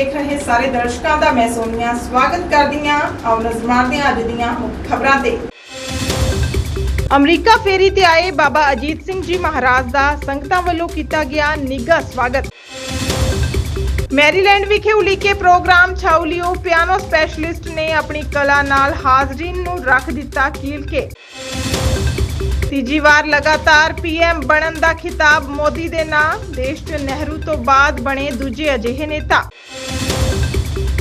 ਵੇਖ ਰਹੇ ਸਾਰੇ ਦਰਸ਼ਕਾਂ ਦਾ ਮੈਂ ਸੋਨੀਆ, ਸਵਾਗਤ ਕਰਦੀ ਹਾਂ ਆਓ ਨਜ਼ਰ ਮਾਰਦੇ ਹਾਂ ਅੱਜ ਦੀਆਂ ਮੁੱਖ ਖਬਰਾਂ ਤੇ। ਅਮਰੀਕਾ ਫੇਰੀ ਤੇ ਆਏ ਬਾਬਾ ਅਜੀਤ ਸਿੰਘ ਜੀ ਮਹਾਰਾਜ ਦਾ ਸੰਗਤਾਂ ਵੱਲੋਂ ਕੀਤਾ ਗਿਆ ਨਿੱਘਾ ਸਵਾਗਤ। ਮੈਰੀਲੈਂਡ ਵਿਖੇ ਉਲੀਕੇ ਪ੍ਰੋਗਰਾਮ ਛਾਉਲੀਓ ਪਿਆਨੋ ਸਪੈਸ਼ਲਿਸਟ ਨੇ ਆਪਣੀ ਕਲਾ ਨਾਲ ਹਾਜ਼ਰੀਨ ਨੂੰ ਰੱਖ ਦਿੱਤਾ ਕੀਲ ਕੇ ਤੀਜੀ ਵਾਰ ਲਗਾਤਾਰ ਪੀਐਮ ਬਣਨ ਦਾ ਖਿਤਾਬ ਮੋਦੀ ਦੇ ਨਾਂ, ਦੇਸ਼ 'ਚ ਨਹਿਰੂ ਤੋਂ ਬਾਅਦ ਬਣੇ ਦੂਜੇ ਅਜਿਹੇ ਨੇਤਾ।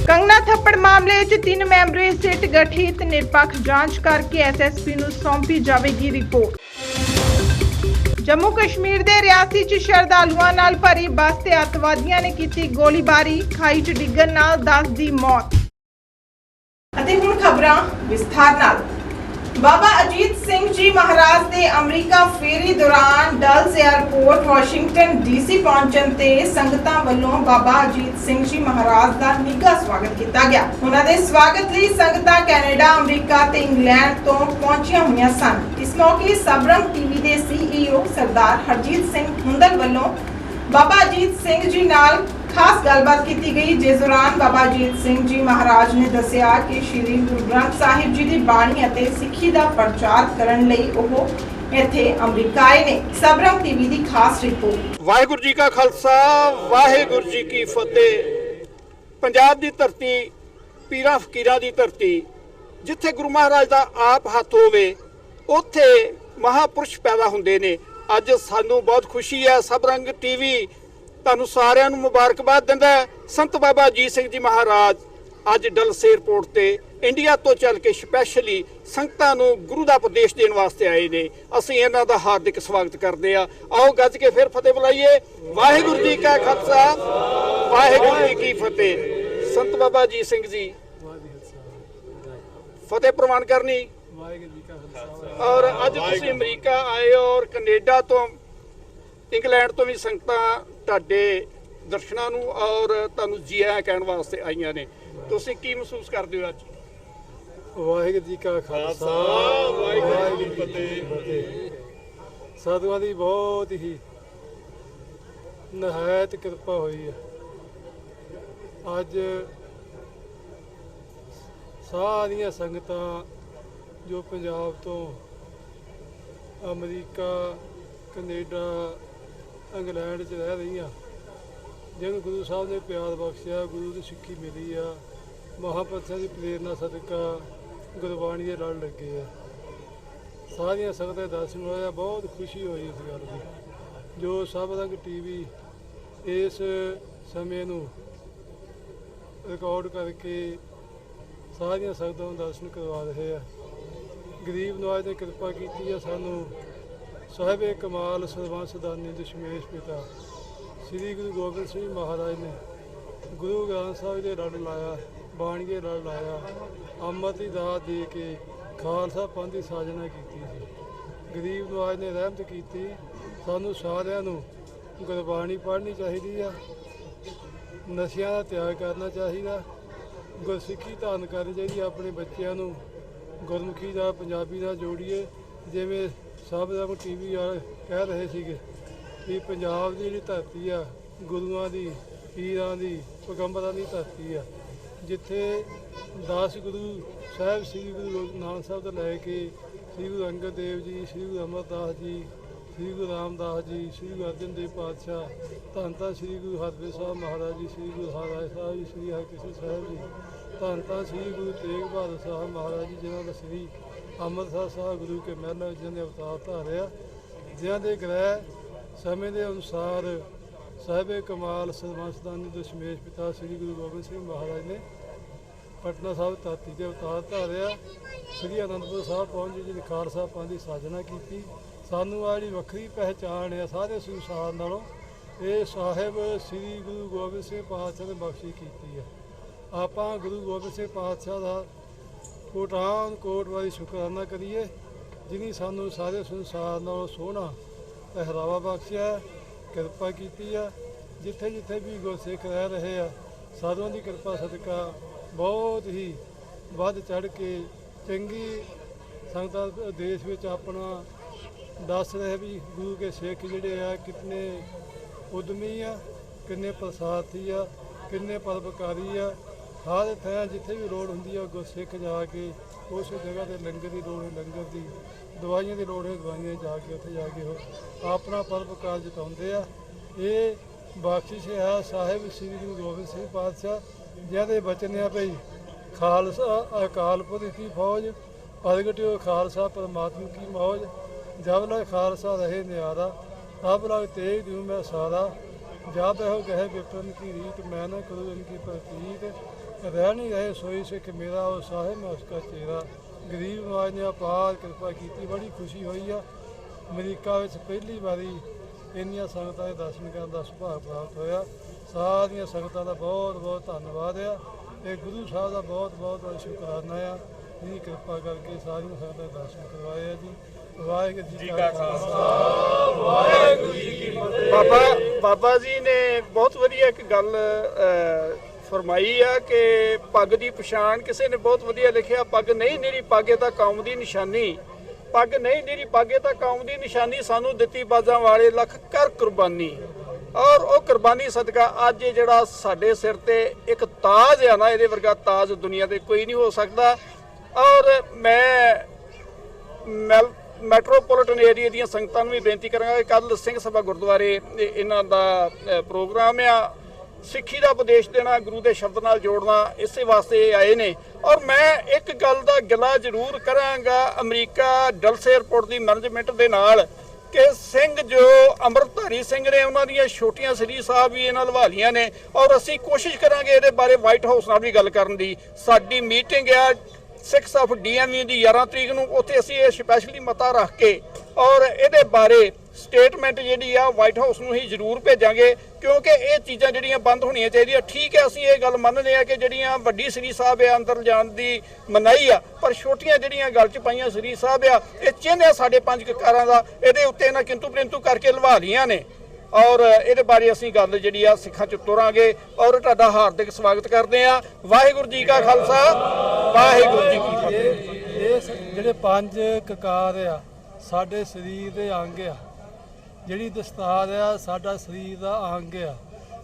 ਕੰਗਨਾ ਥੱਪੜ ਮਾਮਲੇ 'ਚ ਤਿੰਨ ਮੈਂਬਰੀ ਸਿੱਟ ਗਠਿਤ ਨਿਰਪੱਖ ਜਾਂਚ ਕਰਕੇ ਐਸਐਸਪੀ ਨੂੰ ਸੌਂਪੀ ਜਾਵੇਗੀ ਰਿਪੋਰਟ। ਜੰਮੂ ਕਸ਼ਮੀਰ ਦੇ ਰਿਆਸੀ 'ਚ ਸ਼ਰਧਾਲੂਆਂ ਨਾਲ ਭਰੀ ਬੱਸ ਤੇ ਅੱਤਵਾਦੀਆਂ ਨੇ ਕੀਤੀ ਗੋਲੀਬਾਰੀ, ਖਾਈ 'ਚ ਡਿੱਗਣ ਨਾਲ 10 ਦੀ ਮੌਤ। ਅਤੇ ਹੁਣ ਖਬਰਾਂ ਵਿਸਥਾਰ ਨਾਲ। ਬਾਬਾ ਅਜੀਤ ਸਿੰਘ ਜੀ ਮਹਾਰਾਜ ਦੇ ਅਮਰੀਕਾ ਫੇਰੀ ਦੌਰਾਨ ਡਲਸ 에ਅਰਪੋਰਟ ਵਾਸ਼ਿੰਗਟਨ ਡੀਸੀ ਪਹੁੰਚਣ ਤੇ ਸੰਗਤਾਂ ਵੱਲੋਂ ਬਾਬਾ ਅਜੀਤ ਸਿੰਘ ਜੀ ਮਹਾਰਾਜ ਦਾ ਨਿੱਘਾ ਸਵਾਗਤ ਕੀਤਾ ਗਿਆ। ਉਹਨਾਂ ਦੇ ਸਵਾਗਤ ਲਈ ਸੰਗਤਾਂ ਕੈਨੇਡਾ, ਅਮਰੀਕਾ ਤੇ ਇੰਗਲੈਂਡ ਤੋਂ ਪਹੁੰਚੀਆਂ ਹੋਈਆਂ ਸਨ। ਇਸ ਮੌਕੇ ਸਬਰਮ ਟੀਵੀ ਦੇ ਸੀਈਓ ਸਰਦਾਰ ਹਰਜੀਤ ਸਿੰਘ ਹੁੰਦਲ ਵੱਲੋਂ ਬਾਬਾ ਅਜੀਤ ਸਿੰਘ ਜੀ ਨਾਲ ਖਾਸ ਗੱਲਬਾਤ ਕੀਤੀ ਗਈ, ਜਿਸ ਦੌਰਾਨ ਬਾਬਾ ਅਜੀਤ ਸਿੰਘ ਜੀ ਮਹਾਰਾਜ ਨੇ ਦੱਸਿਆ ਕਿ ਸ੍ਰੀ ਗੁਰੂ ਗ੍ਰੰਥ ਸਾਹਿਬ ਜੀ ਦੀ ਬਾਣੀ ਅਤੇ ਸਿੱਖੀ ਦਾ ਪ੍ਰਚਾਰ ਕਰਨ ਲਈ ਉਹ ਇੱਥੇ ਅਮਰੀਕਾ ਆਏ ਨੇ। ਸਬਰਮ ਟੀਵੀ ਦੀ ਖਾਸ ਰਿਪੋਰਟ। ਵਾਹਿਗੁਰੂ ਜੀ ਕਾ ਖਾਲਸਾ, ਵਾਹਿਗੁਰੂ ਜੀ ਕੀ ਫਤਿਹ। ਪੰਜਾਬ ਦੀ ਧਰਤੀ, ਪੀਰਾਂ ਫਕੀਰਾਂ ਦੀ ਧਰਤੀ, ਜਿੱਥੇ ਗੁਰੂ ਮਹਾਰਾਜ ਦਾ ਆਪ ਹੱਥ ਹੋਵੇ, ਉੱਥੇ ਮਹਾਪੁਰਸ਼ ਪੈਦਾ ਹੁੰਦੇ ਨੇ। ਅੱਜ ਸਾਨੂੰ ਬਹੁਤ ਖੁਸ਼ੀ ਹੈ, ਸਬਰੰਗ ਟੀਵੀ ਤੁਹਾਨੂੰ ਸਾਰਿਆਂ ਨੂੰ ਮੁਬਾਰਕਬਾਦ ਦਿੰਦਾ ਸੰਤ ਬਾਬਾ ਅਜੀਤ ਸਿੰਘ ਜੀ ਮਹਾਰਾਜ ਅੱਜ ਡਲਸ 에ਅਰਪੋਰਟ ਤੇ ਇੰਡੀਆ ਤੋਂ ਚੱਲ ਕੇ ਸਪੈਸ਼ਲੀ ਸੰਗਤਾਂ ਨੂੰ ਗੁਰੂ ਦਾ ਉਪਦੇਸ਼ ਦੇਣ ਵਾਸਤੇ ਆਏ ਨੇ। ਅਸੀਂ ਇਹਨਾਂ ਦਾ ਹਾਰਦਿਕ ਸਵਾਗਤ ਕਰਦੇ ਆ ਆਓ ਗੱਜ ਕੇ ਫਿਰ ਫਤਿਹ ਬੁਲਾਈਏ। ਵਾਹਿਗੁਰੂ ਜੀ ਕਾ ਖਾਲਸਾ, ਵਾਹਿਗੁਰੂ ਜੀ ਕੀ ਫਤਿਹ। ਸੰਤ ਬਾਬਾ ਅਜੀਤ ਸਿੰਘ ਜੀ, ਫਤਿਹ ਪ੍ਰਵਾਨ ਕਰਨੀ। ਵਾਹਿਗੁਰੂ ਜੀ ਕਾ ਖਾਲਸਾ ਔਰ ਅੱਜ ਤੁਸੀਂ ਅਮਰੀਕਾ ਆਏ ਔਰ ਕੈਨੇਡਾ ਤੋਂ, ਇੰਗਲੈਂਡ ਤੋਂ ਵੀ ਸੰਗਤਾਂ ਤੁਹਾਡੇ ਦਰਸ਼ਨਾਂ ਨੂੰ ਔਰ ਤੁਹਾਨੂੰ ਜੀ ਆਇਆਂ ਕਹਿਣ ਵਾਸਤੇ ਆਈਆਂ ਨੇ। ਤੁਸੀਂ ਕੀ ਮਹਿਸੂਸ ਕਰਦੇ ਹੋ ਅੱਜ? ਵਾਹਿਗੁਰੂ ਜੀ ਕਾ ਖਾਲਸਾ ਵਾਹਿਗੁਰੂ ਜੀ ਕੀ ਫਤਿਹ। ਸਾਧੂਆਂ ਦੀ ਬਹੁਤ ਹੀ ਨਹਾਇਤ ਕਿਰਪਾ ਹੋਈ ਹੈ। ਅੱਜ ਸਾਰੀਆਂ ਸੰਗਤਾਂ ਜੋ ਪੰਜਾਬ ਤੋਂ ਅਮਰੀਕਾ ਕੈਨੇਡਾ ਇੰਗਲੈਂਡ 'ਚ ਰਹਿ ਰਹੀ ਰਹੀਆਂ ਜਿਹਨੂੰ ਗੁਰੂ ਸਾਹਿਬ ਨੇ ਪਿਆਰ ਬਖਸ਼ਿਆ, ਗੁਰੂ ਦੀ ਸਿੱਖੀ ਮਿਲੀ ਆ। ਮਹਾਂਪੁਰਸ਼ਾਂ ਦੀ ਪ੍ਰੇਰਨਾ ਸਦਕਾ ਗੁਰਬਾਣੀ ਦੇ ਲੜ ਲੱਗੇ ਆ। ਸਾਰੀਆਂ ਸੰਗਤਾਂ ਦਰਸ਼ਨ ਹੋਇਆ ਬਹੁਤ ਖੁਸ਼ੀ ਹੋਈ ਇਸ ਗੱਲ ਦੀ। ਜੋ ਸਭ ਰੰਗ ਟੀਵੀ ਇਸ ਸਮੇਂ ਨੂੰ ਰਿਕਾਰਡ ਕਰਕੇ ਸਾਰੀਆਂ ਸੰਗਤਾਂ ਨੂੰ ਦਰਸ਼ਨ ਕਰਵਾ ਰਹੇ ਆ। ਗਰੀਬ ਨਵਾਜ ਨੇ ਕਿਰਪਾ ਕੀਤੀ ਆ ਸਾਨੂੰ ਸਾਹਿਬੇ ਕਮਾਲ ਸਰਬੰਸ ਦਾਨੀ ਦਸ਼ਮੇਸ਼ ਪਿਤਾ। ਸ੍ਰੀ ਗੁਰੂ ਗੋਬਿੰਦ ਸਿੰਘ ਮਹਾਰਾਜ ਨੇ ਗੁਰੂ ਗ੍ਰੰਥ ਸਾਹਿਬ ਦੇ ਲੜ ਲਾਇਆ ਬਾਣੀ ਦੇ ਲੜ ਲਾਇਆ, ਅੰਮ੍ਰਿਤ ਦੀ ਦਾਤ ਦੇ ਕੇ ਖਾਲਸਾ ਪੰਥ ਦੀ ਸਾਜਨਾ ਕੀਤੀ ਸੀ। ਗਰੀਬ ਨਵਾਜ ਨੇ ਰਹਿਮਤ ਕੀਤੀ, ਸਾਨੂੰ ਸਾਰਿਆਂ ਨੂੰ ਗੁਰਬਾਣੀ ਪੜ੍ਹਨੀ ਚਾਹੀਦੀ ਆ, ਨਸ਼ਿਆਂ ਦਾ ਤਿਆਗ ਕਰਨਾ ਚਾਹੀਦਾ, ਗੁਰਸਿੱਖੀ ਧਾਰਨ ਕਰਨੀ ਚਾਹੀਦੀ ਆਪਣੇ ਬੱਚਿਆਂ ਨੂੰ ਗੁਰਮੁਖੀ ਦਾ, ਪੰਜਾਬੀ ਦਾ ਜੋੜੀਏ, ਜਿਵੇਂ ਸਭ ਦਾ ਟੀਵੀ ਵਾਲੇ ਕਹਿ ਰਹੇ ਸੀਗੇ ਕਿ ਪੰਜਾਬ ਦੀ ਜਿਹੜੀ ਧਰਤੀ ਆ, ਗੁਰੂਆਂ ਦੀ, ਪੀਰਾਂ ਦੀ, ਪੈਗੰਬਰਾਂ ਦੀ ਧਰਤੀ ਆ, ਜਿੱਥੇ 10 ਗੁਰੂ ਸਾਹਿਬ, ਸ੍ਰੀ ਗੁਰੂ ਨਾਨਕ ਸਾਹਿਬ ਤੋਂ ਲੈ ਕੇ ਸ੍ਰੀ ਗੁਰੂ ਅੰਗਦ ਦੇਵ ਜੀ, ਸ੍ਰੀ ਗੁਰੂ ਅਮਰਦਾਸ ਜੀ, ਸ੍ਰੀ ਗੁਰੂ ਰਾਮਦਾਸ ਜੀ, ਸ੍ਰੀ ਗੁਰੂ ਅਰਜਨ ਦੇਵ ਪਾਤਸ਼ਾਹ, ਧੰਨ ਧੰਨ ਸ੍ਰੀ ਗੁਰੂ ਹਰਗੋਬਿੰਦ ਸਾਹਿਬ ਮਹਾਰਾਜ ਜੀ, ਸ੍ਰੀ ਗੁਰੂ ਹਰਿਰਾਏ ਸਾਹਿਬ ਜੀ, ਸ੍ਰੀ ਹਰਿਕ੍ਰਿਸ਼ਨ ਸਾਹਿਬ ਜੀ, ਧੰਨ ਧੰਨ ਸ੍ਰੀ ਗੁਰੂ ਤੇਗ ਬਹਾਦਰ ਸਾਹਿਬ ਮਹਾਰਾਜ ਜੀ, ਜਿਨ੍ਹਾਂ ਦਾ ਸ੍ਰੀ ਅੰਮ੍ਰਿਤਸਰ ਸਾਹਿਬ ਗੁਰੂ ਕੇ ਮਹਿਲ ਵਿੱਚ ਜਿਹਨਾਂ ਦੇ ਅਵਤਾਰ ਧਾਰਿਆ ਜਿਨ੍ਹਾਂ ਦੇ ਗ੍ਰਹਿ ਸਮੇਂ ਦੇ ਅਨੁਸਾਰ ਸਾਹਿਬੇ ਕਮਾਲ ਸਰਬੰਸਦਾਨੀ ਦਸ਼ਮੇਸ਼ ਪਿਤਾ ਸ੍ਰੀ ਗੁਰੂ ਗੋਬਿੰਦ ਸਿੰਘ ਮਹਾਰਾਜ ਨੇ ਪਟਨਾ ਸਾਹਿਬ ਧਰਤੀ ਦੇ ਅਵਤਾਰ ਧਾਰਿਆ। ਸ੍ਰੀ ਅਨੰਦਪੁਰ ਸਾਹਿਬ ਪਹੁੰਚ ਜੀ ਦੀ ਖਾਲਸਾ ਪੰਥ ਦੀ ਸਾਜਨਾ ਕੀਤੀ। ਸਾਨੂੰ ਆ ਜਿਹੜੀ ਵੱਖਰੀ ਪਹਿਚਾਣ ਹੈ ਸਾਰੇ ਸੰਸਾਰ ਨਾਲੋਂ, ਇਹ ਸਾਹਿਬ ਸ੍ਰੀ ਗੁਰੂ ਗੋਬਿੰਦ ਸਿੰਘ ਪਾਤਸ਼ਾਹ ਨੇ ਬਖਸ਼ੀ ਕੀਤੀ ਹੈ ਆਪਾਂ ਗੁਰੂ ਗੋਬਿੰਦ ਸਿੰਘ ਪਾਤਸ਼ਾਹ ਦਾ ਕੋਟਾਨ ਕੋਟ ਵਾਲੀ ਸ਼ੁਕਰਾਨਾ ਕਰੀਏ, ਜਿਨੀ ਸਾਨੂੰ ਸਾਰੇ ਸੰਸਾਰ ਨਾਲੋਂ ਸੋਹਣਾ ਪਹਿਰਾਵਾ ਬਖਸ਼ਿਆ ਕਿਰਪਾ ਕੀਤੀ ਆ ਜਿੱਥੇ ਜਿੱਥੇ ਵੀ ਗੁਰਸਿੱਖ ਰਹਿ ਰਹੇ ਆ ਸਾਧੂਆਂ ਦੀ ਕਿਰਪਾ ਸਦਕਾ ਬਹੁਤ ਹੀ ਵੱਧ ਚੜ ਕੇ ਚੰਗੀ ਸੰਗਤਾਂ ਦੇਸ਼ ਵਿੱਚ ਆਪਣਾ ਦੱਸ ਰਹੇ ਵੀ ਗੁਰੂ ਕੇ ਸਿੱਖ ਜਿਹੜੇ ਆ, ਕਿੰਨੇ ਉਦਮੀ ਆ, ਕਿੰਨੇ ਪ੍ਰਸਾਰਥੀ ਆ, ਕਿੰਨੇ ਪਰਪਕਾਰੀ ਆ ਹਰ ਥਾਂ ਜਿੱਥੇ ਵੀ ਲੋੜ ਹੁੰਦੀ ਆ ਗੁਰਸਿੱਖ ਜਾ ਕੇ ਉਸ ਜਗ੍ਹਾ ਤੇ ਲੰਗਰ ਦੀ ਲੋੜ ਹੈ, ਲੰਗਰ ਦੀ ਦਵਾਈਆਂ ਦੀ ਲੋੜ ਹੈ, ਦਵਾਈਆਂ ਜਾ ਕੇ ਉੱਥੇ ਜਾ ਕੇ ਉਹ ਆਪਣਾ ਪਰਪਕਾਰ ਜਤਾਉਂਦੇ ਆ। ਇਹ ਬਖਸ਼ਿਸ਼ ਹੈ ਸਾਹਿਬ ਸ੍ਰੀ ਗੁਰੂ ਗੋਬਿੰਦ ਸਿੰਘ ਪਾਤਸ਼ਾਹ, ਜਿਹਦੇ ਬਚਨ ਆ ਭਈ ਖਾਲਸਾ ਅਕਾਲ ਪੁਰਖ ਕੀ ਫੌਜ, ਪ੍ਰਗਟਿਓ ਖਾਲਸਾ ਪਰਮਾਤਮਾ ਕੀ ਮੌਜ, ਜਬ ਲਗ ਖਾਲਸਾ ਰਹੇ ਨਿਆਰਾ ਅਬ ਲਗ ਤੇਜ ਦਿਉ ਮੈਂ ਸਾਰਾ, ਜਬ ਹੋ ਗਏ ਵਿਪਰਨ ਕੀ ਰੀਤ, ਮੈਂ ਨਾ ਕਰੂ ਇਨਕੀ ਪ੍ਰਤੀਤ। ਰਹਿ ਨਹੀਂ ਰਹੇ, ਸੋਈ ਸਿੱਖ ਮੇਰਾ ਉਹ ਸਾਹਿਬ ਮੈਂ ਉਸਕਾ ਚੇਰਾ ਗਰੀਬ ਨਵਾਜ ਨੇ ਅਪਾਰ ਕਿਰਪਾ ਕੀਤੀ, ਬੜੀ ਖੁਸ਼ੀ ਹੋਈ ਆ। ਅਮਰੀਕਾ ਵਿੱਚ ਪਹਿਲੀ ਵਾਰੀ ਇੰਨੀਆਂ ਸੰਗਤਾਂ ਦੇ ਦਰਸ਼ਨ ਕਰਨ ਦਾ ਸੁਭਾਗ ਪ੍ਰਾਪਤ ਹੋਇਆ। ਸਾਰੀਆਂ ਸੰਗਤਾਂ ਦਾ ਬਹੁਤ ਬਹੁਤ ਧੰਨਵਾਦ ਆ। ਇਹ ਗੁਰੂ ਸਾਹਿਬ ਦਾ ਬਹੁਤ ਬਹੁਤ ਸ਼ੁਕਰਾਨਾ ਆ। ਜਿਹਦੀ ਕਿਰਪਾ ਕਰਕੇ ਸਾਰੀਆਂ ਸੰਗਤਾਂ ਦੇ ਦਰਸ਼ਨ ਕਰਵਾਏ ਆ ਜੀ। ਵਾਹਿਗੁਰੂ ਜੀ ਕਾ ਖਾਲਸਾ। ਬਾਬਾ ਬਾਬਾ ਜੀ ਨੇ ਬਹੁਤ ਵਧੀਆ ਇੱਕ ਗੱਲ ਫਰਮਾਈ ਆ ਕਿ ਪੱਗ ਦੀ ਪਛਾਣ ਕਿਸੇ ਨੇ ਬਹੁਤ ਵਧੀਆ ਲਿਖਿਆ, ਪੱਗ ਨਹੀਂ ਨੀਰੀ, ਪਾਗੇ ਤਾਂ ਕੌਮ ਦੀ ਨਿਸ਼ਾਨੀ। ਪੱਗ ਨਹੀਂ ਨੀਰੀ, ਪਾਗੇ ਤਾਂ ਕੌਮ ਦੀ ਨਿਸ਼ਾਨੀ, ਸਾਨੂੰ ਦਿੱਤੀ ਬਾਜ਼ਾਂ ਵਾਲੇ ਲੱਖ ਕਰ ਕੁਰਬਾਨੀ। ਔਰ ਉਹ ਕੁਰਬਾਨੀ ਸਦਕਾ ਅੱਜ ਇਹ ਜਿਹੜਾ ਸਾਡੇ ਸਿਰ ਤੇ ਇੱਕ ਤਾਜ ਆ ਨਾ, ਇਹਦੇ ਵਰਗਾ ਤਾਜ ਦੁਨੀਆ ਤੇ ਕੋਈ ਨਹੀਂ ਹੋ ਸਕਦਾ। ਔਰ ਮੈਂ ਮੈਲ- ਮੈਟਰੋਪੋਲੀਟਨ ਏਰੀਆ ਦੀਆਂ ਸੰਗਤਾਂ ਨੂੰ ਵੀ ਬੇਨਤੀ ਕਰਾਂਗਾ ਕਿ ਕੱਲ ਸਿੰਘ ਸਭਾ ਗੁਰਦੁਆਰੇ ਇਹਨਾਂ ਦਾ ਪ੍ਰੋਗਰਾਮ ਆ। ਸਿੱਖੀ ਦਾ ਉਪਦੇਸ਼ ਦੇਣਾ, ਗੁਰੂ ਦੇ ਸ਼ਬਦ ਨਾਲ ਜੋੜਨਾ, ਇਸੇ ਵਾਸਤੇ ਇਹ ਆਏ ਨੇ। ਔਰ ਮੈਂ ਇੱਕ ਗੱਲ ਦਾ ਗਿਲਾ ਜ਼ਰੂਰ ਕਰਾਂਗਾ, ਅਮਰੀਕਾ ਡਲਸ 에ਅਰਪੋਰਟ ਦੀ ਮੈਨੇਜਮੈਂਟ ਦੇ ਨਾਲ, ਕਿ ਸਿੰਘ ਜੋ ਅੰਮ੍ਰਿਤਧਾਰੀ ਸਿੰਘ ਨੇ, ਉਹਨਾਂ ਦੀਆਂ ਛੋਟੀਆਂ ਸ੍ਰੀ ਸਾਹਿਬ ਵੀ ਇਹਨਾਂ ਲਵਾਲੀਆਂ ਨੇ। ਔਰ ਅਸੀਂ ਕੋਸ਼ਿਸ਼ ਕਰਾਂਗੇ ਇਹਦੇ ਬਾਰੇ ਵਾਈਟ ਹਾਊਸ ਨਾਲ ਵੀ ਗੱਲ ਕਰਨ ਦੀ। ਸਾਡੀ ਮੀਟਿੰਗ ਆ 6 ਆਫ ਡੀਐਮਯੂ ਦੀ 11 ਤਰੀਕ ਨੂੰ, ਉੱਥੇ ਅਸੀਂ ਇਹ ਸਪੈਸ਼ਲੀ ਮਤਾ ਰੱਖ ਕੇ, ਔਰ ਇਹਦੇ ਬਾਰੇ ਸਟੇਟਮੈਂਟ ਜਿਹੜੀ ਆ ਵਾਈਟ ਹਾਊਸ ਨੂੰ ਹੀ ਜ਼ਰੂਰ ਭੇਜਾਂਗੇ। ਕਿਉਂਕਿ ਇਹ ਚੀਜ਼ਾਂ ਜਿਹੜੀਆਂ ਬੰਦ ਹੋਣੀਆਂ ਚਾਹੀਦੀਆਂ। ਠੀਕ ਹੈ, ਅਸੀਂ ਇਹ ਗੱਲ ਮੰਨਦੇ ਆ ਕਿ ਜਿਹੜੀਆਂ ਵੱਡੀ ਸ੍ਰੀ ਸਾਹਿਬ ਆ, ਅੰਦਰ ਜਾਣ ਦੀ ਮਨਾਈ ਆ, ਪਰ ਛੋਟੀਆਂ ਜਿਹੜੀਆਂ ਗੱਲ ਚ ਪਾਈਆਂ ਸ੍ਰੀ ਸਾਹਿਬ ਆ, ਇਹ ਚਿੰਨ੍ਹ ਆ ਸਾਡੇ ਪੰਜ ਕਕਾਰਾਂ ਦਾ। ਇਹਦੇ ਉੱਤੇ ਇਹਨਾਂ ਕਿੰਤੂ ਪਰੰਤੂ ਕਰਕੇ ਲਵਾ ਲੀਆਂ ਨੇ। ਔਰ ਇਹਦੇ ਬਾਰੇ ਅਸੀਂ ਗੱਲ ਜਿਹੜੀ ਆ ਸਿੱਖਾਂ ਚ ਤੁਰਾਂਗੇ। ਔਰ ਤੁਹਾਡਾ ਹਾਰਦਿਕ ਸਵਾਗਤ ਕਰਦੇ ਆ ਵਾਹਿਗੁਰੂ ਜੀ ਕਾ ਖਾਲਸਾ। ਵਾਹਿਗੁਰੂ ਜੀ ਕੀ ਫਤਿਹ। ਇਹ ਜਿਹੜੇ ਪੰਜ ਕਕਾਰ ਆ, ਸਾਡੇ ਸਰੀਰ ਦੇ ਅੰਗ ਆ ਜਿਹੜੀ ਦਸਤਾਰ ਆ, ਸਾਡਾ ਸਰੀਰ ਦਾ ਅੰਗ ਆ।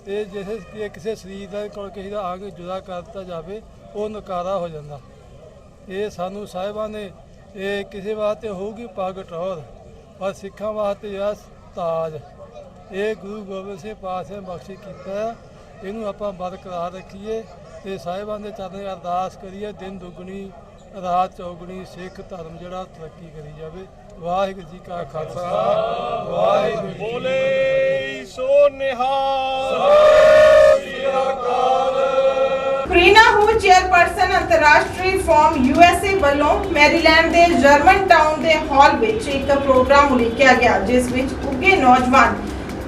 ਇਹ ਜਿਹੇ ਕਿਸੇ ਸਰੀਰ ਦਾ ਕੋਲ ਕਿਸੇ ਦਾ ਅੰਗ ਜੁਦਾ ਕਰ ਦਿੱਤਾ ਜਾਵੇ, ਉਹ ਨਕਾਰਾ ਹੋ ਜਾਂਦਾ। ਇਹ ਸਾਨੂੰ ਸਾਹਿਬਾਂ ਨੇ, ਇਹ ਕਿਸੇ ਵਾਸਤੇ ਹੋਊਗੀ ਪੱਗ ਟੌਰ ਪਰ ਸਿੱਖਾਂ ਵਾਸਤੇ ਆ ਤਾਜ। ਇਹ ਗੁਰੂ ਗੋਬਿੰਦ ਸਿੰਘ ਪਾਤਸ਼ਾਹ ਨੇ ਬਖਸ਼ਿਸ਼ ਕੀਤਾ ਹੈ। ਇਹਨੂੰ ਆਪਾਂ ਬਰਕਰਾਰ ਰੱਖੀਏ ਤੇ ਸਾਹਿਬਾਂ ਦੇ ਚਰਨਾਂ ਅਰਦਾਸ ਕਰੀਏ। ਦਿਨ ਦੁਗਣੀ, ਰਾਤ ਚੌਗਣੀ, ਸਿੱਖ ਧਰਮ ਜਿਹੜਾ ਤਰੱਕੀ ਕਰੀ ਜਾਵੇ। ਵਾਹਿਗੁਰੂ ਜੀ ਕਾ ਖਾਲਸਾ। ਵਾਹਿਗੁਰੂ ਜੀ। ਬੋਲੇ ਸੋ ਨਿਹਾਲ। ਪ੍ਰੀਨਾ ਹੂ ਚੇਅਰਪਰਸਨ ਅੰਤਰਰਾਸ਼ਟਰੀ ਫਾਰਮ ਯੂਐਸਏ ਵੱਲੋਂ ਮੈਰੀਲੈਂਡ ਦੇ ਜਰਮਨ ਟਾਊਨ ਦੇ ਹਾਲ ਵਿੱਚ ਇੱਕ ਪ੍ਰੋਗਰਾਮ ਉਲੀਕਿਆ ਗਿਆ ਜਿਸ ਵਿੱਚ ਉੱਗੇ ਨੌਜਵਾਨ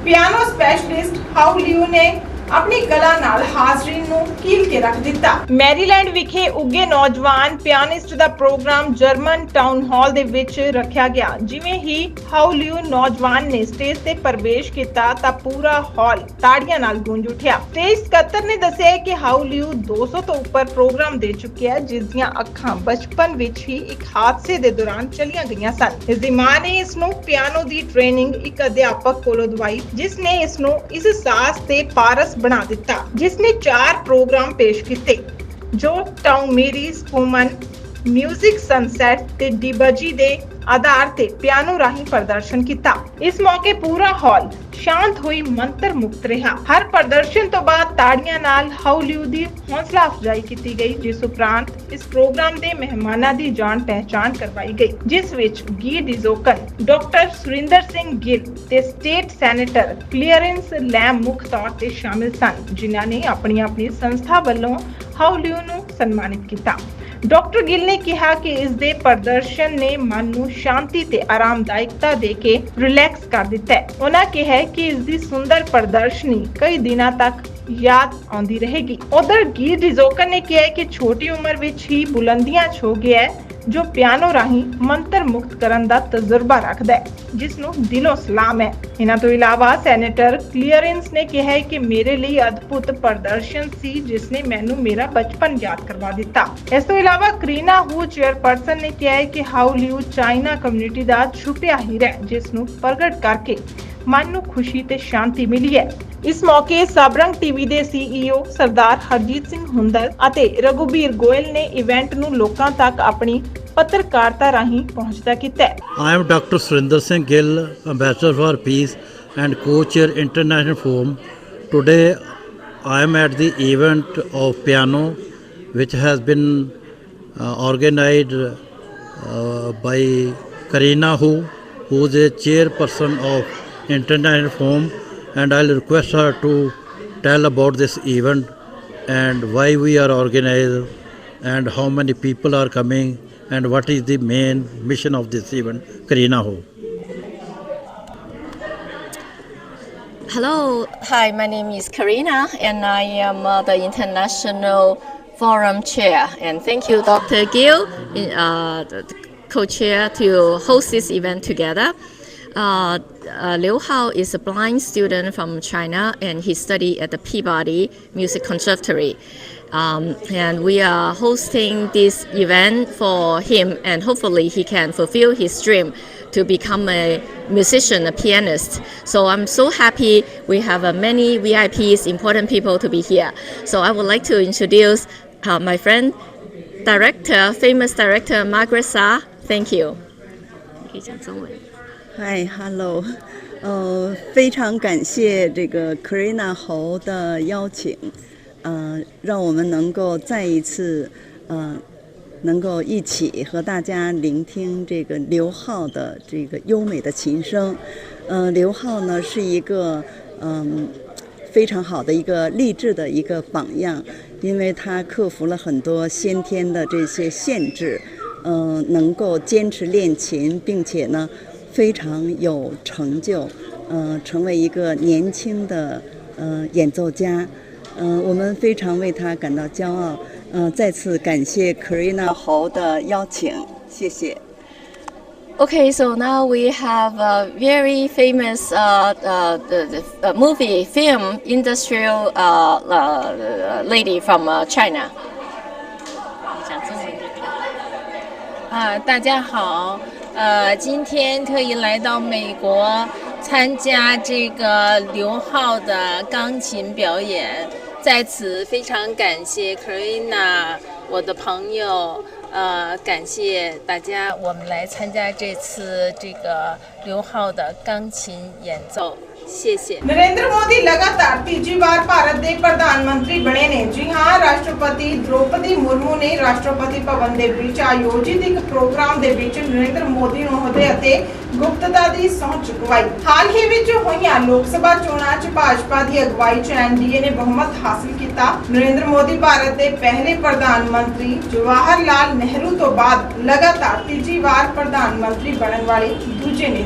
ਪਿਆਨੋ ਸਪੈਸ਼ਲਿਸਟ ਹਾਊ ਲਿਊ ਨੇ ਆਪਣੀ ਕਲਾ ਨਾਲ ਹਾਜ਼ਰੀਨ ਨੂੰ ਕੀਲ ਕੇ ਰੱਖ ਦਿੱਤਾ। ਮੈਰੀਲੈਂਡ ਵਿਖੇ ਉੱਗੇ ਨੌਜਵਾਨ ਪਿਆਨਿਸਟ ਦਾ ਪ੍ਰੋਗਰਾਮ ਜਰਮਨ ਟਾਊਨ ਹਾਲ ਦੇ ਵਿੱਚ ਰੱਖਿਆ ਗਿਆ। ਜਿਵੇਂ ਹੀ ਹਾਊ ਲਿਊ ਨੌਜਵਾਨ ਨੇ ਸਟੇਜ ਤੇ ਪ੍ਰਵੇਸ਼ ਕੀਤਾ ਤਾਂ ਪੂਰਾ ਹਾਲ ਤਾੜੀਆਂ ਨਾਲ ਗੂੰਜ ਉੱਠਿਆ। ਸਟੇਜ ਸਕੱਤਰ ਨੇ ਦੱਸਿਆ ਕਿ ਹਾਊ 200 ਤੋਂ ਉੱਪਰ ਪ੍ਰੋਗਰਾਮ ਦੇ ਚੁੱਕਿਆ ਹੈ, ਜਿਸ ਦੀਆਂ ਅੱਖਾਂ ਬਚਪਨ ਵਿੱਚ ਹੀ ਇੱਕ ਹਾਦਸੇ ਦੇ ਦੌਰਾਨ ਚਲੀਆਂ ਗਈਆਂ ਸਨ। ਇਸ ਦੀ ਮਾਂ ਨੇ ਇਸ ਨੂੰ ਪਿਆਨੋ ਦੀ ਟ੍ਰੇਨਿੰਗ ਇੱਕ ਅਧਿਆਪਕ ਕੋਲੋਂ ਦਵਾਈ, ਜਿਸ ਨੇ ਇਸ ਨੂੰ ਇਸ ਸਾਜ਼ ਤੇ ਪਾਰਸ ਬਣਾ ਦਿੱਤਾ ਜਿਸ ਨੇ ਚਾਰ ਪ੍ਰੋਗਰਾਮ ਪੇਸ਼ ਕੀਤੇ, ਜੋ ਟਾਊ ਮੇਰੀ ਸਪੂਮਨ ਮਿਊਜ਼ਿਕ ਸਨਸੈਟ ਤੇ ਡਿਬਜੀ ਦੇ ਆਧਾਰ ਤੇ ਪਿਆਨੋ ਰਾਹੀਂ ਪ੍ਰਦਰਸ਼ਨ ਕੀਤਾ ਇਸ ਮੌਕੇ ਪੂਰਾ ਹਾਲ ਸ਼ਾਂਤ ਹੋਈ ਮੰਤਰ ਮੁਕਤ ਰਿਹਾ ਹਰ ਪ੍ਰਦਰਸ਼ਨ ਤੋਂ ਬਾਅਦ ਤਾੜੀਆਂ ਨਾਲ ਹਾਊਲਿਊ ਦੀ ਹੌਸਲਾ ਅਫਜ਼ਾਈ ਕੀਤੀ ਗਈ ਜਿਸ ਉਪਰੰਤ ਇਸ ਪ੍ਰੋਗਰਾਮ ਦੇ ਮਹਿਮਾਨਾਂ ਦੀ ਜਾਣ ਪਹਿਚਾਣ ਕਰਵਾਈ ਗਈ ਜਿਸ ਵਿੱਚ ਗੀ ਡਿਜ਼ੋਕਨ ਡਾਕਟਰ ਸੁਰਿੰਦਰ ਸਿੰਘ ਗਿੱਲ ਤੇ ਸਟੇਟ ਸੈਨੇਟਰ ਕਲੀਅਰੈਂਸ ਲੈਮ ਮੁੱਖ ਤੌਰ ਤੇ ਸ਼ਾਮਿਲ ਸਨ ਜਿਨ੍ਹਾਂ ਨੇ ਆਪਣੀ ਆਪਣੀ ਸੰਸਥਾ ਵੱਲੋਂ ਹਾਊਲਿਊ ਨੂੰ ਸਨਮਾਨਿਤ ਕੀਤਾ ਡਾਕਟਰ ਗਿੱਲ ਨੇ ਕਿਹਾ ਕਿ ਇਸ ਦੇ ਪ੍ਰਦਰਸ਼ਨ ਨੇ ਮਨ ਨੂੰ ਸ਼ਾਂਤੀ ਤੇ ਆਰਾਮਦਾਇਕਤਾ ਦੇ ਕੇ ਰਿਲੈਕਸ ਕਰ ਦਿੱਤਾ ਹੈ। ਉਹਨਾਂ ਕਿਹਾ ਕਿ ਇਸ ਦੀ ਸੁੰਦਰ ਪ੍ਰਦਰਸ਼ਨੀ ਕਈ ਦਿਨਾਂ ਤੱਕ ਯਾਦ ਆਉਂਦੀ ਰਹੇਗੀ। ਉਧਰ ਗੀ ਡਿਜ਼ੋਕਰ ਨੇ ਕਿਹਾ ਕਿ ਛੋਟੀ ਉਮਰ ਵਿੱਚ ਹੀ ਬੁਲੰਦੀਆਂ ਛੋ ਗਿਆ ਹੈ। ਜੋ ਪਿਆਨੋ ਰਾਹੀਂ ਮੰਤਰ ਮੁਕਤ ਕਰਨ ਦਾ ਤਜਰਬਾ ਰੱਖਦਾ ਹੈ ਜਿਸ ਨੂੰ ਦਿਲੋਂ ਸਲਾਮ ਹੈ। ਇਹਨਾਂ ਤੋਂ ਇਲਾਵਾ ਸੈਨੇਟਰ ਕਲੀਅਰੈਂਸ ਨੇ ਕਿਹਾ ਹੈ ਕਿ ਮੇਰੇ ਲਈ ਅਦਭੁਤ ਪ੍ਰਦਰਸ਼ਨ ਸੀ ਜਿਸ ਨੇ ਮੈਨੂੰ ਮੇਰਾ ਬਚਪਨ ਯਾਦ ਕਰਵਾ ਦਿੱਤਾ। ਇਸ ਤੋਂ ਇਲਾਵਾ ਕਰੀਨਾ, ਹੂ ਚੇਅਰਪਰਸਨ, ਨੇ ਕਿਹਾ ਹੈ ਕਿ ਹਾਊ ਲਿਊ ਚਾਈਨਾ ਕਮਿਊਨਿਟੀ ਦਾ ਛੁਪਿਆ ਹੀਰਾ ਹੈ ਜਿਸ ਨੂੰ ਪ੍ਰਗਟ ਕਰਕੇ ਮਨ ਨੂੰ ਖੁਸ਼ੀ ਤੇ ਸ਼ਾਂਤੀ ਮਿਲੀ ਹੈ ਇਸ ਮੌਕੇ ਸਾਬਰੰਗ ਟੀਵੀ ਦੇ ਸੀਈਓ ਸਰਦਾਰ ਹਰਜੀਤ ਸਿੰਘ ਹੁੰਦਰ ਅਤੇ ਰਗੂਬੀਰ ਗੋਇਲ ਨੇ ਇਵੈਂਟ ਨੂੰ ਲੋਕਾਂ ਤੱਕ ਆਪਣੀ ਪੱਤਰਕਾਰਤਾ ਰਾਹੀਂ ਪਹੁੰਚਦਾ ਕੀਤਾ I am doctor Surinder Singh Gill ambassador for peace and co-chair international forum today I am at the event of piano, which has been uh, organized uh, by Karina Hu, who is a chairperson of International Forum and I'll request her to tell about this event and why we are organized and how many people are coming and what is the main mission of this event. Karina Ho. Hello, hi, my name is Karina, and I am uh, the International Forum Chair. And thank you, Dr. Gill, uh, the the co-chair, to host this event together. Uh, uh, Liu Hao is a blind student from China, and he studied at the Peabody Music Conservatory. Um, and we are hosting this event for him, and hopefully he can fulfill his dream to become a musician, a pianist. So I'm so happy we have uh, many VIPs, important people to be here. So I would like to introduce uh, my friend, director, famous director Margaret Sa. Thank you. 可以讲中文。 嗨，Hello，呃，非常感谢这个 Karina 侯的邀请，呃，让我们能够再一次，呃，能够一起和大家聆听这个刘浩的这个优美的琴声。呃，刘浩呢是一个嗯、非常好的一个励志的一个榜样，因为他克服了很多先天的这些限制，嗯、能够坚持练琴，并且呢。非常有成就，呃，成为一个年轻的呃演奏家，嗯、我们非常为他感到骄傲，呃，再次感谢 Karina 侯的邀请，谢谢。Okay, so now we have a very famous uh, uh, the, the, movie film industrial uh, uh, lady from China. 讲中文就可以啊，大家好，呃，今天特意来到美国参加这个刘浩的钢琴表演，在此非常感谢 Karina，我的朋友，呃，感谢大家，我们来参加这次这个刘浩的钢琴演奏，谢谢。 Narendra Modi ਲਗਾਤਾਰ ਤੀਜੀ ਵਾਰ ਭਾਰਤ ਦੇ ਪ੍ਰਧਾਨ ਮੰਤਰੀ ਬਣੇ ਨੇ ਜੀ ਹਾਂ ਰਾਸ਼ਟਰਪਤੀ ਦ੍ਰੋਪਦੀ ਮੁਰਮੂ ਨੇ ਰਾਸ਼ਟਰਪਤੀ ਭਵਨ ਦੇ ਵਿੱਚ ਆਯੋਜਿਤ ਇੱਕ ਪ੍ਰੋਗਰਾਮ ਦੇ ਵਿੱਚ ਨਰਿੰਦਰ ਮੋਦੀ ਨੂੰ ਅਹੁਦੇ ਅਤੇ ਗੁਪਤਤਾ ਦੀ ਸਹੁੰ ਚੁਕਵਾਈ ਹਾਲ ਹੀ ਵਿੱਚ ਹੋਈਆਂ ਲੋਕ ਸਭਾ ਚੋਣਾਂ 'ਚ ਭਾਜਪਾ ਦੀ ਅਗਵਾਈ 'ਚ ਐਨਡੀਏ ਨੇ ਬਹੁਮਤ ਹਾਸਲ ਕੀਤਾ ਨਰਿੰਦਰ ਮੋਦੀ ਭਾਰਤ ਦੇ ਪਹਿਲੇ ਪ੍ਰਧਾਨ ਮੰਤਰੀ ਜਵਾਹਰ ਲਾਲ ਨਹਿਰੂ ਤੋਂ ਬਾਅਦ ਲਗਾਤਾਰ ਤੀਜੀ ਵਾਰ ਪ੍ਰਧਾਨ ਮੰਤਰੀ ਬਣਨ ਵਾਲੇ ਦੂਜੇ ਨੇਤਾ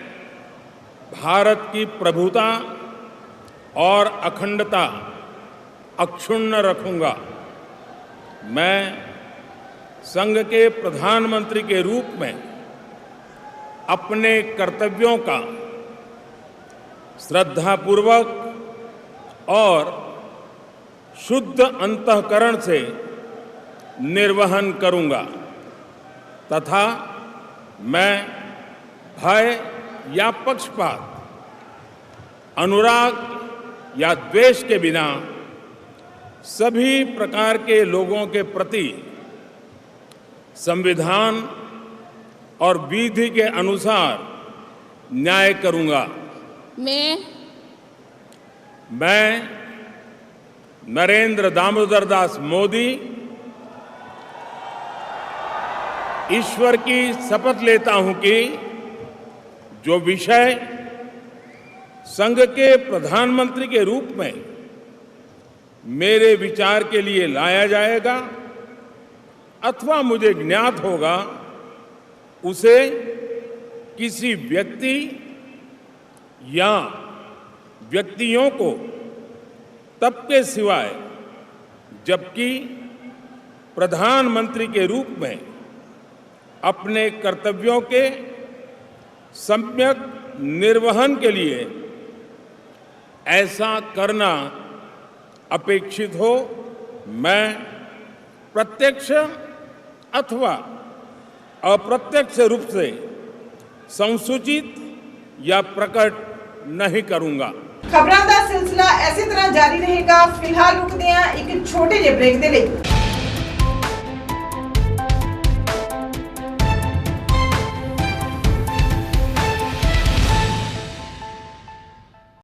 भारत की प्रभुता और अखंडता अक्षुण्ण रखूँगा। मैं संघ के प्रधानमंत्री के रूप में अपने कर्तव्यों का श्रद्धापूर्वक और शुद्ध अंतकरण से निर्वहन करूँगा। तथा मैं भय या पक्षपात अनुराग या द्वेष के बिना सभी प्रकार के लोगों के प्रति संविधान और विधि के अनुसार न्याय करूँगा। मैं मैं नरेंद्र दामोदर दास मोदी ईश्वर की शपथ लेता हूँ कि जो विषय संघ के प्रधानमंत्री के रूप में मेरे विचार के लिए लाया जाएगा अथवा मुझे ज्ञात होगा, उसे किसी व्यक्ति या व्यक्तियों को तब के सिवाय, जबकि प्रधानमंत्री के रूप में अपने कर्तव्यों के सम्यक निर्वहन के लिए ऐसा करना अपेक्षित हो मैं प्रत्यक्ष अथवा अप्रत्यक्ष रूप से संसूचित या प्रकट नहीं करूंगा ਖਬਰਾਂ ਦਾ ਸਿਲਸਿਲਾ ਐਸੀ ਤਰ੍ਹਾਂ ਜਾਰੀ ਰਹੇਗਾ ਫਿਲਹਾਲ ਰੁਕਦੇ ਹਾਂ ਇੱਕ ਛੋਟੇ ਜਿਹੇ ਬ੍ਰੇਕ ਦੇ ਲਈ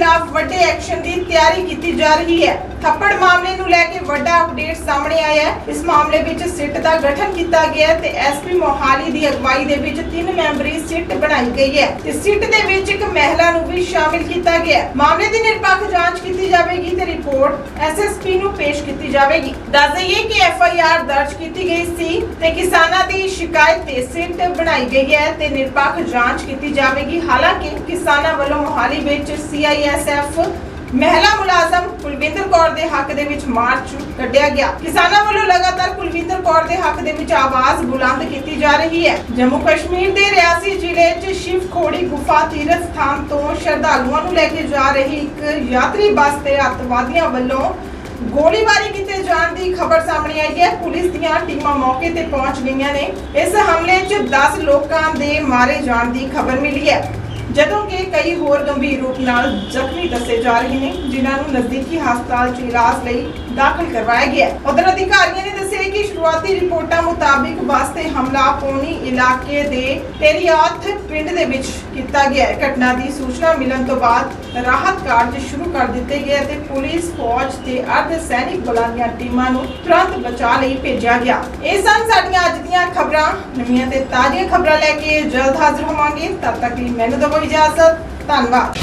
ਖਿਲਾਫ ਵੱਡੇ ਐਕਸ਼ਨ ਦੀ ਤਿਆਰੀ ਕੀਤੀ ਜਾ ਰਹੀ ਹੈ। ਥੱਪੜ ਮਾਮਲੇ ਨੂੰ ਲੈ ਕੇ ਵੱਡਾ ਅਪਡੇਟ ਸਾਹਮਣੇ ਆਇਆ ਹੈ। ਇਸ ਮਾਮਲੇ ਵਿੱਚ ਸਿੱਟ ਦਾ ਗਠਨ ਕੀਤਾ ਗਿਆ ਤੇ ਐਸਪੀ ਮੋਹਾਲੀ ਦੀ ਅਗਵਾਈ ਦੇ ਵਿੱਚ ਤਿੰਨ ਮੈਂਬਰੀ ਸਿੱਟ ਬਣਾਈ ਗਈ ਹੈ। ਤੇ ਸਿੱਟ ਦੇ ਵਿੱਚ ਇੱਕ ਮਹਿਲਾ ਨੂੰ ਵੀ ਸ਼ਾਮਿਲ ਕੀਤਾ ਗਿਆ ਮਾਮਲੇ ਦੀ ਨਿਰਪੱਖ ਜਾਂਚ ਕੀਤੀ ਜਾਵੇਗੀ ਤੇ ਰਿਪੋਰਟ ਐਸਐਸਪੀ ਨੂੰ ਪੇਸ਼ ਕੀਤੀ ਜਾਵੇਗੀ। ਦੱਸ ਦਈਏ ਕਿ ਐਫਆਈਆਰ ਦਰਜ ਕੀਤੀ ਗਈ ਸੀ ਤੇ ਕਿਸਾਨਾਂ ਦੀ ਸ਼ਿਕਾਇਤ ਤੇ ਸਿੱਟ ਬਣਾਈ ਗਈ ਹੈ ਤੇ ਨਿਰਪੱਖ ਜਾਂਚ ਕੀਤੀ ਜਾਵੇਗੀ। ਹਾਲਾਂਕਿ ਕਿਸਾਨਾਂ ਵੱਲੋਂ ਮੋਹਾਲੀ ਵਿੱਚ ਸੀਆਈਐਸਐਫ ਮਹਿਲਾ ਮੁਲਾਜ਼ਮ ਕੁਲਵਿੰਦਰ ਕੌਰ ਦੇ ਹੱਕ ਦੇ ਵਿੱਚ ਮਾਰਚ ਕੱਢਿਆ ਗਿਆ। ਕਿਸਾਨਾਂ ਵੱਲੋਂ ਲਗਾਤਾਰ ਕੁਲਵਿੰਦਰ ਕੌਰ ਦੇ ਹੱਕ ਦੇ ਵਿੱਚ ਆਵਾਜ਼ ਬੁਲੰਦ ਕੀਤੀ ਜਾ ਰਹੀ ਹੈ। ਜੰਮੂ ਕਸ਼ਮੀਰ ਦੇ ਰਿਆਸੀ ਜ਼ਿਲ੍ਹੇ 'ਚ ਸ਼ਿਵ ਖੋੜੀ ਗੁਫਾ ਤੀਰਥ ਸਥਾਨ ਤੋਂ ਸ਼ਰਧਾਲੂਆਂ ਨੂੰ ਲੈ ਕੇ ਜਾ ਰਹੀ ਇੱਕ ਯਾਤਰੀ ਬੱਸ ਤੇ ਅੱਤਵਾਦੀਆਂ ਵੱਲੋਂ ਗੋਲੀਬਾਰੀ ਕੀਤੇ ਜਾਣ ਦੀ ਖਬਰ ਸਾਹਮਣੇ ਆਈ ਹੈ। ਪੁਲਿਸ ਦੀਆਂ ਟੀਮਾਂ ਮੌਕੇ ਤੇ ਪਹੁੰਚ ਗਈਆਂ ਨੇ। ਇਸ ਹਮਲੇ 'ਚ 10 ਲੋਕਾਂ ਦੇ ਮਾਰੇ ਜਾਣ ਦੀ ਖਬਰ ਮਿਲੀ ਹੈ। ਜਦੋਂ ਕਿ ਕਈ ਹੋਰ ਗੰਭੀਰ ਰੂਪ ਨਾਲ ਜ਼ਖਮੀ ਦੱਸੇ ਜਾ ਰਹੇ ਨੇ, ਜਿਨ੍ਹਾਂ ਨੂੰ ਨਜ਼ਦੀਕੀ ਹਸਪਤਾਲ 'ਚ ਇਲਾਜ ਲਈ ਦਾਖਲ ਕਰਵਾਇਆ ਗਿਆ ਉਧਰ ਅਧਿਕਾਰੀਆਂ ਨੇ ਦੱਸਿਆ ਕਿ ਸ਼ੁਰੂਆਤੀ ਰਿਪੋਰਟਾਂ ਮੁਤਾਬਿਕ ਬੱਸ ਤੇ ਹਮਲਾ ਪੌਣੀ ਇਲਾਕੇ ਦੇ ਤੇਰੀਆਥ ਪਿੰਡ ਦੇ ਵਿੱਚ ਕੀਤਾ ਗਿਆ ਹੈ। ਘਟਨਾ ਦੀ ਸੂਚਨਾ ਮਿਲਣ ਤੋਂ ਬਾਅਦ ਰਾਹਤ ਕਾਰਜ ਸ਼ੁਰੂ ਕਰ ਦਿੱਤੇ ਗਏ ਅਤੇ ਪੁਲਿਸ ਫੌਜ ਤੇ ਅਰਧ ਸੈਨਿਕ ਬਲਾਂ ਦੀਆਂ ਟੀਮਾਂ ਨੂੰ ਤੁਰੰਤ ਬਚਾਅ ਲਈ ਭੇਜਿਆ ਗਿਆ। ਇਹ ਸਨ ਸਾਡੀਆਂ ਅੱਜ ਦੀਆਂ ਖਬਰਾਂ। ਨਵੀਆਂ ਤੇ ਤਾਜ਼ੀਆਂ ਖਬਰਾਂ ਲੈ ਕੇ ਜਲਦ ਹਾਜ਼ਰ ਹੋਵਾਂਗੇ। ਤਦ ਤੱਕ ਲਈ ਮੈਨੂੰ ਦਿਓ ਇਜਾਜ਼ਤ ਧੰਨਵਾਦ।